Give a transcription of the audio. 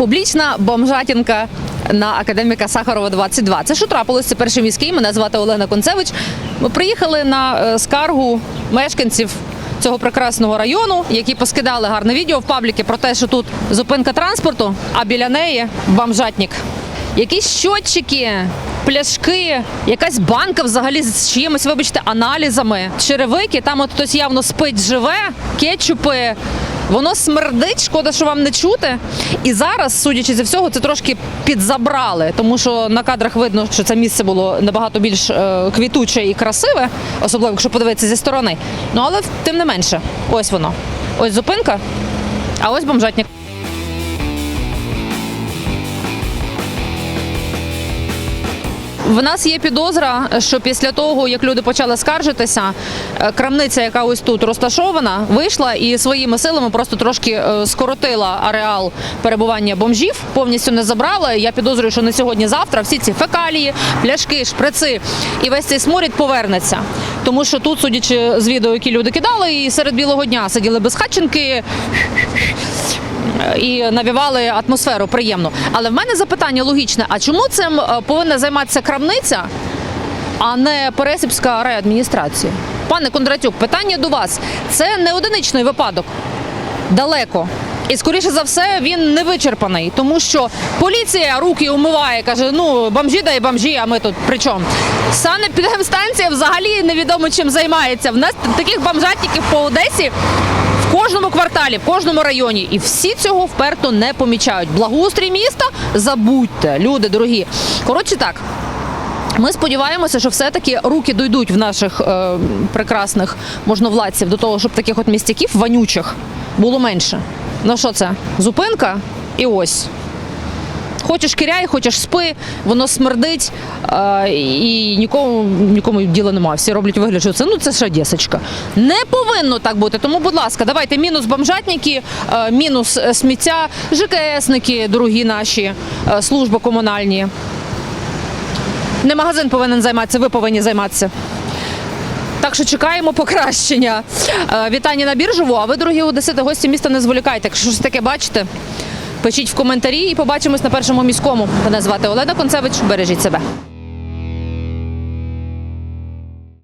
Публічна бомжатінка на академіка Сахарова 22. Це що трапилось? Це перший міський. Мене звати Олена Концевич. Ми приїхали на е, скаргу мешканців. Цього прекрасного району, які поскидали гарне відео в пабліки про те, що тут зупинка транспорту, а біля неї бомжатник. Якісь щотчики, пляшки, якась банка взагалі з чиїмось, вибачте, аналізами, черевики. Там от хтось явно спить, живе, кетчупи. Воно смердить, шкода, що вам не чути. І зараз, судячи зі всього, це трошки підзабрали, тому що на кадрах видно, що це місце було набагато більш е, квітуче і красиве, особливо якщо подивитися зі сторони. Ну але тим не менше, ось воно. Ось зупинка, а ось бомжатник. В нас є підозра, що після того, як люди почали скаржитися, е, крамниця, яка ось тут розташована, вийшла і своїми силами просто трошки е, скоротила ареал перебування бомжів, повністю не забрала. Я підозрюю, що не сьогодні-завтра всі ці фекалії, пляшки, шприци і весь цей сморід повернеться. Тому що тут, судячи з відео, які люди кидали, і серед білого дня сиділи безхатченки, і навівали атмосферу приємну. Але в мене запитання логічне: а чому цим е, повинна займатися крамниця, а не Пересипська райадміністрація? Пане Кондратюк, питання до вас. Це не одиничний випадок. Далеко. І скоріше за все він не вичерпаний, тому що поліція руки умиває, каже: ну бомжі да бомжі, а ми тут при чому? Санепідемстанція взагалі невідомо чим займається. В нас таких бомжатників по Одесі кожному кварталі, в кожному районі, і всі цього вперто не помічають. Благоустрій міста забудьте, люди дорогі. Коротше так. Ми сподіваємося, що все-таки руки дойдуть в наших е, прекрасних можновладців до того, щоб таких от містяків вонючих було менше. Ну що це? Зупинка і ось. Хочеш киряй, хочеш спи, воно смердить і нікому, нікому діла немає. Всі роблять вигляд, що це ну це ж Одесочка. Не повинно так бути. Тому, будь ласка, давайте мінус бомжатники, мінус е, сміття, ЖКСники, дорогі наші е, служби комунальні. Не магазин повинен займатися, ви повинні займатися. Так що чекаємо покращення. Е, Вітання на біржову. А ви, дорогі одесити, гості міста, не зволікайте. Якщо щось таке бачите, пишіть в коментарі і побачимось на першому міському. Мене звати Олена Концевич. Бережіть себе.